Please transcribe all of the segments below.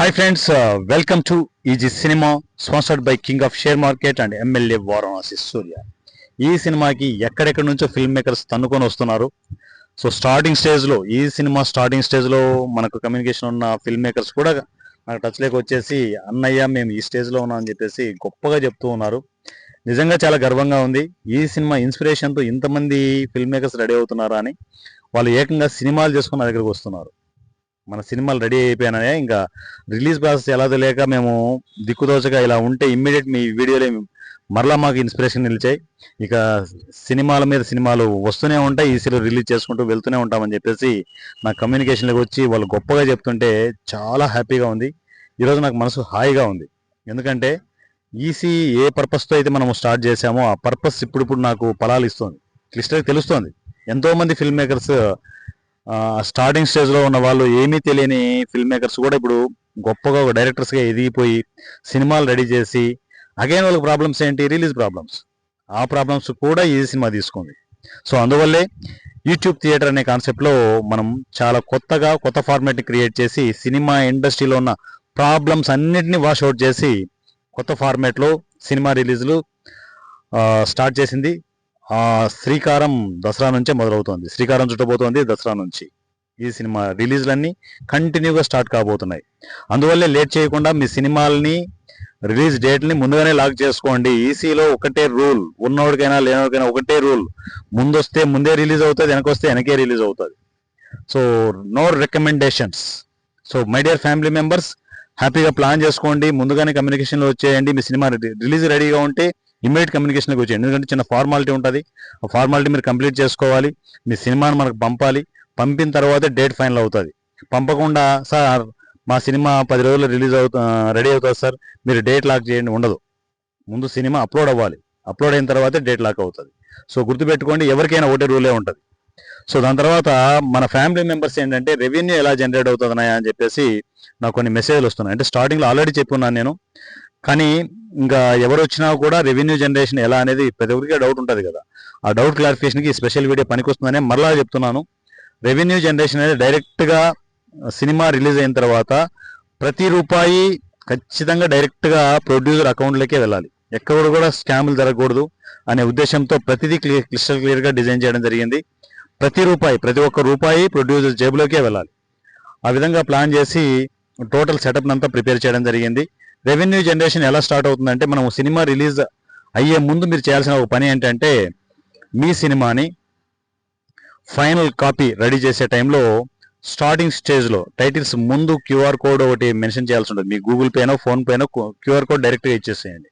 Hi friends welcome to easy cinema sponsored by king of share market and MLA Varanasi Surya ఈ సినిమాకి ఎక్కడెక్కడి నుంచో film makers తన్నుకొని వస్తున్నారు. So starting స్టేజ్లో ఈ సినిమా స్టార్టింగ్ స్టేజ్లో మనకు కమ్యూనికేషన్ ఉన్న ఫిల్మ్ మేకర్స్ కూడా నాకు టచ్ లేక వచ్చేసి అన్నయ్య మేము ఈ స్టేజ్లో ఉన్నామని ఉన్నాం అని చెప్పేసి గొప్పగా చెప్తూ ఉన్నారు. నిజంగా చాలా గర్వంగా ఉంది. ఈ సినిమా ఇన్స్పిరేషన్తో ఇంతమంది ఫిల్మ్ మేకర్స్ రెడీ అవుతున్నారా అని వాళ్ళు ఏకంగా సినిమాలు చేసుకుని నా దగ్గరకు వస్తున్నారు. మన సినిమాలు రెడీ అయిపోయినాయా? ఇంకా రిలీజ్ ప్రాసెస్ ఎలా తెలియక మేము దిక్కుదోచగా ఇలా ఉంటే ఇమ్మీడియట్ మీ వీడియోలే మరలా మాకు ఇన్స్పిరేషన్ నిలిచాయి. ఇక సినిమాల మీద సినిమాలు వస్తూనే ఉంటాయి ఈసీలో రిలీజ్ చేసుకుంటూ వెళ్తూనే ఉంటామని చెప్పేసి నా కమ్యూనికేషన్లోకి వచ్చి వాళ్ళు గొప్పగా చెప్తుంటే చాలా హ్యాపీగా ఉంది. ఈరోజు నాకు మనసు హాయిగా ఉంది. ఎందుకంటే ఈసీ ఏ పర్పస్తో అయితే మనం స్టార్ట్ చేశామో ఆ పర్పస్ ఇప్పుడిప్పుడు నాకు ఫలాలు ఇస్తుంది. క్లిస్టర్గా తెలుస్తోంది. ఎంతోమంది ఫిల్మ్ మేకర్స్ స్టార్టింగ్ స్టేజ్లో ఉన్న వాళ్ళు ఏమీ తెలియని ఫిల్మ్ మేకర్స్ కూడా ఇప్పుడు గొప్పగా ఒక ఎదిగిపోయి సినిమాలు రెడీ చేసి అగైన్ వాళ్ళకి ప్రాబ్లమ్స్ ఏంటి? రిలీజ్ ప్రాబ్లమ్స్ ఆ ప్రాబ్లమ్స్ కూడా ఈ సినిమా తీసుకుంది. సో అందువల్లే యూట్యూబ్ థియేటర్ అనే కాన్సెప్ట్లో మనం చాలా కొత్తగా కొత్త ఫార్మాట్ని క్రియేట్ చేసి సినిమా ఇండస్ట్రీలో ఉన్న ప్రాబ్లమ్స్ అన్నిటిని వాష్ అవుట్ చేసి కొత్త ఫార్మాట్లో సినిమా రిలీజ్లు స్టార్ట్ చేసింది. ఆ శ్రీకారం దసరా నుంచే మొదలవుతోంది. శ్రీకారం చుట్టబోతోంది దసరా నుంచి. ఈ సినిమా రిలీజ్లన్నీ కంటిన్యూగా స్టార్ట్ కాబోతున్నాయి. అందువల్లే లేట్ చేయకుండా మీ సినిమాలని రిలీజ్ డేట్ని ముందుగానే లాక్ చేసుకోండి. ఈసీలో ఒకటే రూల్ ఉన్నోడికైనా లేనోడికైనా ఒకటే రూల్. ముందొస్తే ముందే రిలీజ్ అవుతుంది వెనకొస్తే వెనకే రిలీజ్ అవుతుంది. So no recommendations. So my dear family members హ్యాపీగా ప్లాన్ చేసుకోండి. ముందుగానే కమ్యూనికేషన్లో వచ్చేయండి. మీ సినిమా రిలీజ్ రెడీగా ఉంటే ఇమ్మీడియట్ కమ్యూనికేషన్కి వచ్చేయండి ఎందుకంటే చిన్న ఫార్మాలిటీ ఉంటుంది. ఆ ఫార్మాలిటీ మీరు కంప్లీట్ చేసుకోవాలి. మీ సినిమాను మనకు పంపాలి. పంపిన తర్వాత డేట్ ఫైనల్ అవుతుంది. పంపకుండా సార్ మా సినిమా పది రోజులు రిలీజ్ అవుతా రెడీ అవుతుంది సార్. మీరు డేట్ లాక్ చేయండి. ఉండదు. ముందు సినిమా అప్లోడ్ అవ్వాలి. అప్లోడ్ అయిన తర్వాత డేట్ లాక్ అవుతుంది. సో గుర్తుపెట్టుకోండి ఎవరికైనా ఒకటే రూలే ఉంటుంది. సో దాని తర్వాత మన ఫ్యామిలీ మెంబర్స్ ఏంటంటే రెవెన్యూ ఎలా జనరేట్ అవుతుందన్నాయా అని చెప్పేసి నాకు కొన్ని మెసేజ్లు వస్తున్నాయి. అంటే స్టార్టింగ్లో ఆల్రెడీ చెప్పున్నాను నేను. కానీ ఇంకా ఎవరు వచ్చినా కూడా రెవెన్యూ జనరేషన్ ఎలా అనేది ప్రతి ఒక్కరికి డౌట్ ఉంటుంది కదా. ఆ డౌట్ క్లారిఫికేషన్కి స్పెషల్ వీడియో పనికొస్తుందని మరలా చెప్తున్నాను. రెవెన్యూ జనరేషన్ అనేది డైరెక్ట్గా సినిమా రిలీజ్ అయిన తర్వాత ప్రతి రూపాయి ఖచ్చితంగా డైరెక్ట్గా ప్రొడ్యూసర్ అకౌంట్లోకే వెళ్ళాలి. ఎక్కడ కూడా స్కాములు జరగకూడదు అనే ఉద్దేశంతో ప్రతిదీ క్లియర్ క్లిస్టల్ క్లియర్గా డిజైన్ చేయడం జరిగింది. ప్రతి రూపాయి ప్రతి ఒక్క రూపాయి ప్రొడ్యూసర్ జేబులోకే వెళ్ళాలి. ఆ విధంగా ప్లాన్ చేసి టోటల్ సెటప్ అంతా ప్రిపేర్ చేయడం జరిగింది. రెవెన్యూ జనరేషన్ ఎలా స్టార్ట్ అవుతుందంటే మనం సినిమా రిలీజ్ అయ్యే ముందు మీరు చేయాల్సిన ఒక పని ఏంటంటే మీ సినిమాని ఫైనల్ కాపీ రెడీ చేసే టైంలో స్టార్టింగ్ స్టేజ్లో టైటిల్స్ ముందు క్యూఆర్ కోడ్ ఒకటి మెన్షన్ చేయాల్సి ఉంటుంది. మీ గూగుల్ పేనో ఫోన్ పేనో క్యూఆర్ కోడ్ డైరెక్ట్గా ఇచ్చేసేయండి.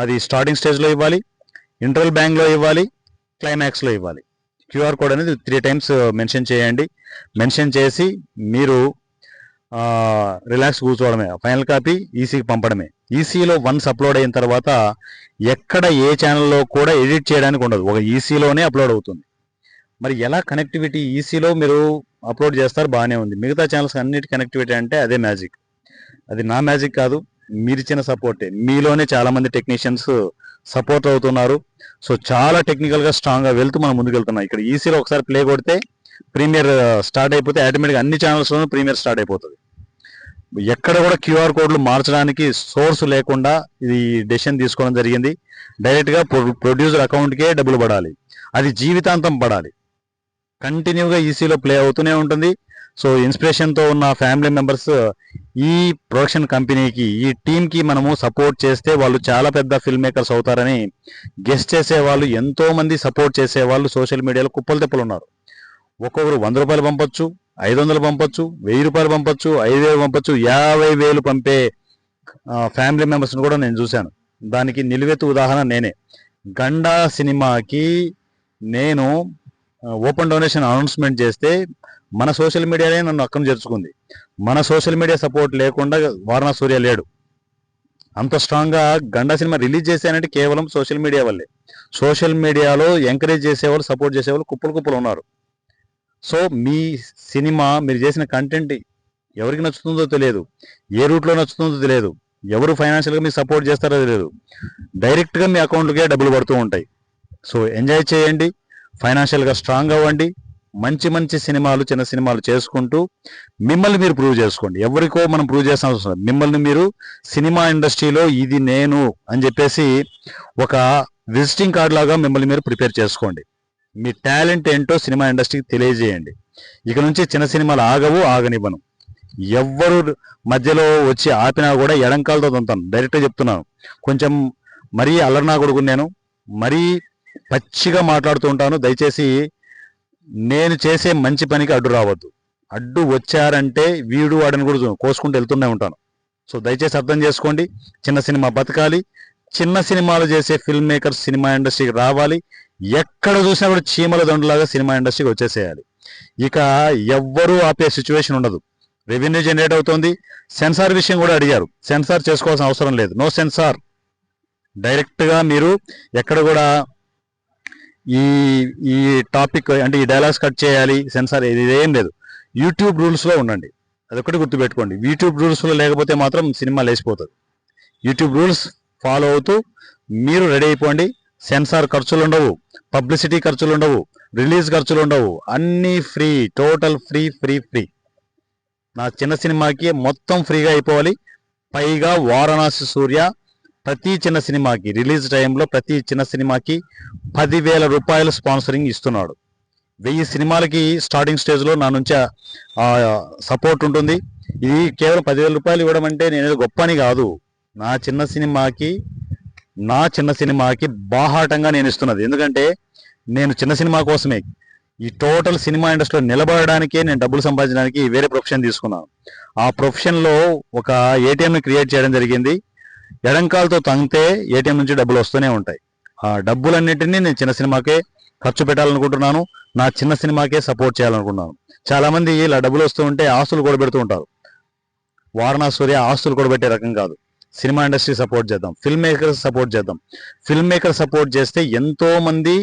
అది స్టార్టింగ్ స్టేజ్లో ఇవ్వాలి ఇంటర్వల్ బ్యాంక్లో ఇవ్వాలి క్లైమాక్స్లో ఇవ్వాలి. క్యూఆర్ కోడ్ అనేది త్రీ టైమ్స్ మెన్షన్ చేయండి. మెన్షన్ చేసి మీరు రిలాక్స్ కూర్చోవడమే. ఫైనల్ కాపీ ఈసీకి పంపడమే. ఈసీలో వన్స్ అప్లోడ్ అయిన తర్వాత ఎక్కడ ఏ ఛానల్లో కూడా ఎడిట్ చేయడానికి ఉండదు. ఒక ఈసీలోనే అప్లోడ్ అవుతుంది. మరి ఎలా కనెక్టివిటీ ఈసీలో మీరు అప్లోడ్ చేస్తారు? బాగానే ఉంది. మిగతా ఛానల్స్ అన్నిటి కనెక్టివిటీ అంటే అదే మ్యాజిక్ అది నా మ్యాజిక్ కాదు. మీరు ఇచ్చిన సపోర్టే మీలోనే చాలామంది టెక్నీషియన్స్ సపోర్ట్ అవుతున్నారు. సో చాలా టెక్నికల్గా స్ట్రాంగ్గా వెళ్తూ మనం ముందుకు వెళ్తున్నాం ఇక్కడ ఈసీలో ఒకసారి ప్లే కొడితే ప్రీమియర్ స్టార్ట్ uh, అయిపోతే ఆటోమేటిక్గా అన్ని ఛానల్స్లోనూ ప్రీమియర్ స్టార్ట్ అయిపోతుంది. ఎక్కడ కూడా క్యూఆర్ కోడ్లు మార్చడానికి సోర్స్ లేకుండా ఇది డెసిషన్ తీసుకోవడం జరిగింది. డైరెక్ట్గా ప్రొడ్యూసర్ అకౌంట్కే డబ్బులు పడాలి. అది జీవితాంతం పడాలి. కంటిన్యూగా ఈసీలో ప్లే అవుతూనే ఉంటుంది. సో ఇన్స్పిరేషన్తో ఉన్న ఫ్యామిలీ మెంబర్స్ ఈ ప్రొడక్షన్ కంపెనీకి ఈ టీంకి మనము సపోర్ట్ చేస్తే వాళ్ళు చాలా పెద్ద ఫిల్మ్ మేకర్స్ అవుతారని గెస్ట్ చేసే వాళ్ళు సపోర్ట్ చేసే వాళ్ళు సోషల్ మీడియాలో కుప్పలు తెప్పలు ఉన్నారు. ఒక్కొక్కరు వంద రూపాయలు పంపొచ్చు. ఐదు వందలు పంపొచ్చు వెయ్యి రూపాయలు పంపొచ్చు ఐదు వేలు పంపొచ్చు యాభై వేలు పంపే ఫ్యామిలీ మెంబర్స్ని కూడా నేను చూశాను. దానికి నిలువెత్తు ఉదాహరణ నేనే. గండా సినిమాకి నేను ఓపెన్ డొనేషన్ అనౌన్స్మెంట్ చేస్తే మన సోషల్ మీడియానే నన్ను అక్కను చేర్చుకుంది. మన సోషల్ మీడియా సపోర్ట్ లేకుండా వారణా సూర్య లేడు. అంత స్ట్రాంగ్గా గండా సినిమా రిలీజ్ చేశానంటే కేవలం సోషల్ మీడియా వల్లే. సోషల్ మీడియాలో ఎంకరేజ్ చేసేవాళ్ళు సపోర్ట్ చేసేవాళ్ళు కుప్పలు కుప్పలు ఉన్నారు. సో మీ సినిమా మీరు చేసిన కంటెంట్ ఎవరికి నచ్చుతుందో తెలియదు. ఏ రూట్లో నచ్చుతుందో తెలియదు. ఎవరు ఫైనాన్షియల్గా మీకు సపోర్ట్ చేస్తారో తెలియదు. డైరెక్ట్గా మీ అకౌంట్కే డబ్బులు పడుతూ ఉంటాయి. సో ఎంజాయ్ చేయండి. ఫైనాన్షియల్గా స్ట్రాంగ్ అవ్వండి. మంచి మంచి సినిమాలు చిన్న సినిమాలు చేసుకుంటూ మిమ్మల్ని మీరు ప్రూవ్ చేసుకోండి. ఎవరికో మనం ప్రూవ్ చేసిన అవసరం మిమ్మల్ని మీరు సినిమా ఇండస్ట్రీలో ఇది నేను అని చెప్పేసి ఒక విజిటింగ్ కార్డ్ లాగా మిమ్మల్ని మీరు ప్రిపేర్ చేసుకోండి. మీ టాలెంట్ ఏంటో సినిమా ఇండస్ట్రీకి తెలియజేయండి. ఇక నుంచి చిన్న సినిమాలు ఆగవు ఆగనివ్వను. ఎవ్వరు మధ్యలో వచ్చి ఆపినా కూడా ఎడంకాలతో తంతాను. డైరెక్ట్గా చెప్తున్నాను. కొంచెం మరీ అల్లరినా కొడుకు నేను మరీ పచ్చిగా మాట్లాడుతూ ఉంటాను. దయచేసి నేను చేసే మంచి పనికి అడ్డు రావద్దు. అడ్డు వచ్చారంటే వీడు వాడని కూడా కోసుకుంటూ వెళ్తూనే ఉంటాను. సో దయచేసి అర్థం చేసుకోండి. చిన్న సినిమా బతకాలి. చిన్న సినిమాలు చేసే ఫిల్మ్ మేకర్స్ సినిమా ఇండస్ట్రీకి రావాలి. ఎక్కడ చూసినా కూడా చీమల దండులాగా సినిమా ఇండస్ట్రీకి వచ్చేసేయాలి. ఇక ఎవ్వరూ ఆపే సిచ్యువేషన్ ఉండదు. రెవెన్యూ జనరేట్ అవుతుంది. సెన్సార్ విషయం కూడా అడిగారు. సెన్సార్ చేసుకోవాల్సిన అవసరం లేదు. No censor. డైరెక్ట్గా మీరు ఎక్కడ కూడా ఈ ఈ టాపిక్ అంటే ఈ డైలాగ్స్ కట్ చేయాలి. సెన్సార్ ఇదేం లేదు. యూట్యూబ్ రూల్స్లో ఉండండి. అదొకటి గుర్తుపెట్టుకోండి. యూట్యూబ్ రూల్స్లో లేకపోతే మాత్రం సినిమా లేచిపోతుంది. యూట్యూబ్ రూల్స్ ఫాలో అవుతూ మీరు రెడీ అయిపోండి. సెన్సార్ ఖర్చులు ఉండవు పబ్లిసిటీ ఖర్చులు ఉండవు రిలీజ్ ఖర్చులు ఉండవు అన్నీ free total free free free. నా చిన్న సినిమాకి మొత్తం ఫ్రీగా అయిపోవాలి. పైగా వారణాసి సూర్య ప్రతి చిన్న సినిమాకి రిలీజ్ టైంలో ప్రతి చిన్న సినిమాకి పదివేల రూపాయలు స్పాన్సరింగ్ ఇస్తున్నాడు. వెయ్యి సినిమాలకి స్టార్టింగ్ స్టేజ్లో నా నుంచి సపోర్ట్ ఉంటుంది. ఇది కేవలం పదివేల రూపాయలు ఇవ్వడం అంటే నేను గొప్ప అని కాదు. నా చిన్న సినిమాకి నా చిన్న సినిమాకి బాహాటంగా నేను ఇస్తున్నది. ఎందుకంటే నేను చిన్న సినిమా కోసమే ఈ టోటల్ సినిమా ఇండస్ట్రీలో నిలబడడానికే నేను డబ్బులు సంపాదించడానికి వేరే ప్రొఫెషన్ తీసుకున్నాను. ఆ ప్రొఫెషన్లో ఒక ఏటీఎంని క్రియేట్ చేయడం జరిగింది. ఎడంకాలతో తంగితే ఏటీఎం నుంచి డబ్బులు వస్తూనే ఉంటాయి. ఆ డబ్బులన్నింటినీ నేను చిన్న సినిమాకే ఖర్చు పెట్టాలనుకుంటున్నాను. నా చిన్న సినిమాకే సపోర్ట్ చేయాలనుకుంటున్నాను. చాలా మంది ఇలా డబ్బులు వస్తూ ఉంటే ఆస్తులు కూడా పెడుతూ ఉంటారు. వారణాసి సూర్య ఆస్తులు కూడా పెట్టే రకం కాదు. సినిమా ఇండస్ట్రీ సపోర్ట్ చేద్దాం. ఫిల్మ్ మేకర్స్ సపోర్ట్ చేద్దాం. ఫిల్మ్ మేకర్ సపోర్ట్ చేస్తే ఎంతో మంది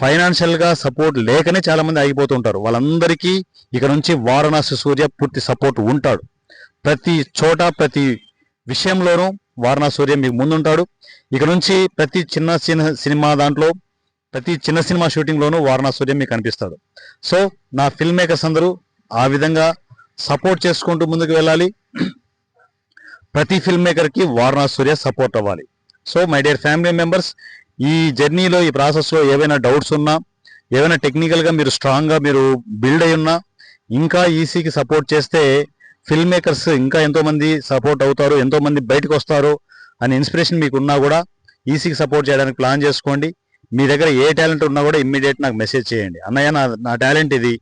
ఫైనాన్షియల్గా సపోర్ట్ లేకనే చాలా మంది ఆగిపోతుంటారు వాళ్ళందరికీ ఇక నుంచి వారణాసి సూర్య పూర్తి సపోర్ట్ ఉంటాడు. ప్రతి చోట ప్రతి విషయంలోనూ వారణాసి సూర్య మీకు ముందుంటాడు. ఇక నుంచి ప్రతి చిన్న చిన్న సినిమా దాంట్లో ప్రతి చిన్న సినిమా షూటింగ్లోనూ వారణాసి సూర్య మీకు కనిపిస్తాడు. సో నా ఫిల్మ్ మేకర్స్ అందరూ ఆ విధంగా సపోర్ట్ చేసుకుంటూ ముందుకు వెళ్ళాలి. ప్రతి ఫిల్మ్ మేకర్కి వారణా సూర్య సపోర్ట్ అవ్వాలి. So my dear family members ఈ జర్నీలో ఈ ప్రాసెస్లో ఏవైనా డౌట్స్ ఉన్నా ఏమైనా టెక్నికల్గా మీరు స్ట్రాంగ్గా మీరు బిల్డ్ అయి ఉన్నా ఇంకా ఈసీకి సపోర్ట్ చేస్తే ఫిల్మ్ మేకర్స్ ఇంకా ఎంతోమంది సపోర్ట్ అవుతారు ఎంతోమంది బయటకు వస్తారు అనే ఇన్స్పిరేషన్ మీకు ఉన్నా కూడా ఈసీకి సపోర్ట్ చేయడానికి ప్లాన్ చేసుకోండి. మీ దగ్గర ఏ టాలెంట్ ఉన్నా కూడా ఇమ్మీడియట్ నాకు మెసేజ్ చేయండి. అన్నయ్య నా నా టాలెంట్ ఇది.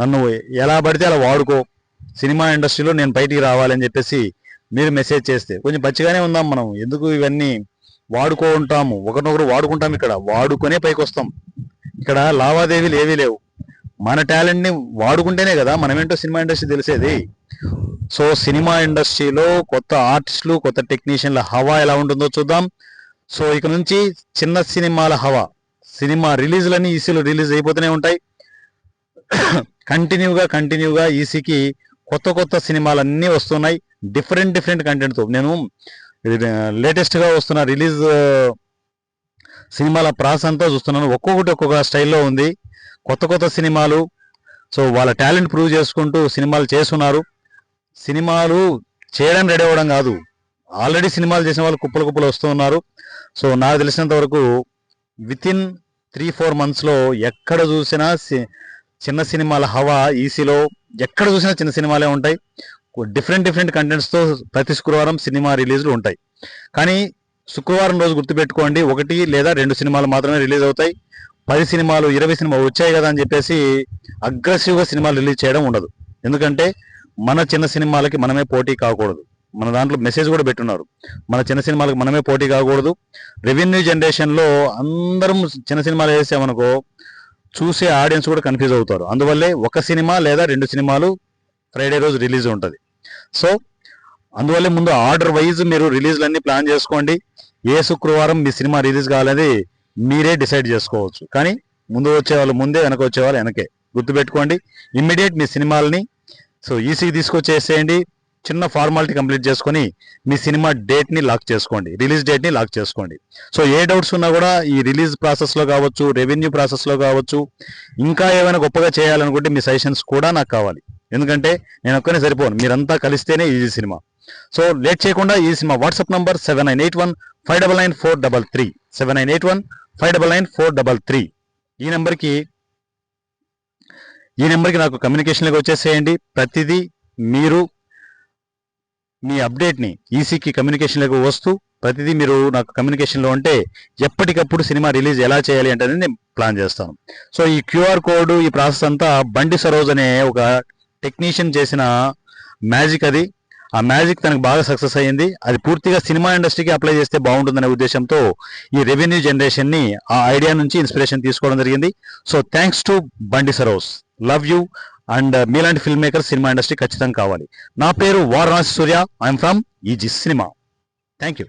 నన్ను ఎలా పడితే అలా వాడుకో. సినిమా ఇండస్ట్రీలో నేను బయటికి రావాలని చెప్పేసి మీరు మెసేజ్ చేస్తే. కొంచెం బచ్చిగానే ఉందాం మనం. ఎందుకు ఇవన్నీ వాడుకో ఉంటాము ఒకరినొకరు వాడుకుంటాం ఇక్కడ. వాడుకునే పైకి వస్తాం ఇక్కడ లావాదేవీలు ఏవీ లేవు. మన టాలెంట్ని వాడుకుంటేనే కదా మనమేంటో సినిమా ఇండస్ట్రీ తెలిసేది. సో సినిమా ఇండస్ట్రీలో కొత్త ఆర్టిస్టులు కొత్త టెక్నీషియన్ల హవా ఎలా ఉంటుందో చూద్దాం. సో ఇక నుంచి చిన్న సినిమాల హవా. సినిమా రిలీజ్లన్నీ ఈసీలో రిలీజ్ అయిపోతూనే ఉంటాయి. కంటిన్యూగా కంటిన్యూగా ఈసీకి కొత్త కొత్త సినిమాలన్నీ వస్తున్నాయి. డిఫరెంట్ డిఫరెంట్ కంటెంట్తో నేను లేటెస్ట్గా వస్తున్న రిలీజ్ సినిమాల ప్రాస అంతా చూస్తున్నాను. ఒక్కొక్కటి ఒక్కొక్క స్టైల్లో ఉంది. కొత్త కొత్త సినిమాలు. సో వాళ్ళ టాలెంట్ ప్రూవ్ చేసుకుంటూ సినిమాలు చేస్తున్నారు. సినిమాలు చేయడం రెడీ అవ్వడం కాదు. ఆల్రెడీ సినిమాలు చేసిన వాళ్ళు కుప్పలు కుప్పలు వస్తూ ఉన్నారు. సో నాకు తెలిసినంత వరకు విత్ ఇన్ త్రీ ఫోర్ మంత్స్లో ఎక్కడ చూసినా సి- చిన్న సినిమాల హవా ఈసీలో ఎక్కడ చూసినా చిన్న సినిమాలే ఉంటాయి. డిఫరెంట్ డిఫరెంట్ కంటెంట్స్తో ప్రతి శుక్రవారం సినిమా రిలీజ్లు ఉంటాయి. కానీ శుక్రవారం రోజు గుర్తుపెట్టుకోండి ఒకటి లేదా రెండు సినిమాలు మాత్రమే రిలీజ్ అవుతాయి. పది సినిమాలు ఇరవై సినిమాలు వచ్చాయి కదా అని చెప్పేసి అగ్రెసివ్గా సినిమాలు రిలీజ్ చేయడం ఉండదు. ఎందుకంటే మన చిన్న సినిమాలకి మనమే పోటీ కాకూడదు. మన దాంట్లో మెసేజ్ కూడా పెట్టున్నారు. మన చిన్న సినిమాలకు మనమే పోటీ కాకూడదు. రెవెన్యూ జనరేషన్లో అందరం చిన్న సినిమాలు వేసామనుకో చూసే ఆడియన్స్ కూడా కన్ఫ్యూజ్ అవుతారు. అందువల్లే ఒక సినిమా లేదా రెండు సినిమాలు ఫ్రైడే రోజు రిలీజ్ ఉంటుంది. సో అందువల్లే ముందు ఆర్డర్ వైజ్ మీరు రిలీజ్లన్నీ ప్లాన్ చేసుకోండి. ఏ శుక్రవారం మీ సినిమా రిలీజ్ కావాలనేది మీరే డిసైడ్ చేసుకోవచ్చు. కానీ ముందు వచ్చేవాళ్ళు ముందే వెనక వచ్చేవాళ్ళు వెనకే. గుర్తుపెట్టుకోండి ఇమ్మీడియట్ మీ సినిమాలని సో ఈసీకి తీసుకొచ్చేసేయండి. చిన్న ఫార్మాలిటీ కంప్లీట్ చేసుకొని మీ సినిమా డేట్ని లాక్ చేసుకోండి. రిలీజ్ డేట్ని లాక్ చేసుకోండి. సో ఏ డౌట్స్ ఉన్నా కూడా ఈ రిలీజ్ ప్రాసెస్లో కావచ్చు రెవెన్యూ ప్రాసెస్లో కావచ్చు ఇంకా ఏమైనా గొప్పగా చేయాలనుకుంటే మీ సజెషన్స్ కూడా నాకు కావాలి. ఎందుకంటే నేను ఒక్కనే సరిపోను. మీరంతా కలిస్తేనే ఈజీ సినిమా. సో లేట్ చేయకుండా ఈ cinema WhatsApp number seven nine eight one five double nine four double three seven nine eight one five double nine four double three ఈ నెంబర్కి ఈ నెంబర్కి నాకు కమ్యూనికేషన్లోకి వచ్చేసేయండి. ప్రతిదీ మీరు మీ అప్డేట్ని ఈసీకి కమ్యూనికేషన్లోకి వస్తూ ప్రతిదీ మీరు నాకు కమ్యూనికేషన్లో ఉంటే ఎప్పటికప్పుడు సినిమా రిలీజ్ ఎలా చేయాలి అంటే నేను ప్లాన్ చేస్తాను. సో ఈ క్యూఆర్ కోడ్ ఈ ప్రాసెస్ అంతా బండి సరోజ్ అనే ఒక టెక్నీషియన్ చేసిన మ్యాజిక్ అది. ఆ మ్యాజిక్ తనకు బాగా సక్సెస్ అయ్యింది. అది పూర్తిగా సినిమా ఇండస్ట్రీకి అప్లై చేస్తే బాగుంటుందనే ఉద్దేశంతో ఈ రెవెన్యూ జనరేషన్ని ఆ ఐడియా నుంచి ఇన్స్పిరేషన్ తీసుకోవడం జరిగింది. So thanks to Bandi Saros love you and మీలాంటి ఫిల్మ్ మేకర్ సినిమా ఇండస్ట్రీ ఖచ్చితంగా కావాలి. నా పేరు Varanasi Surya. I'm from easy cinema thank you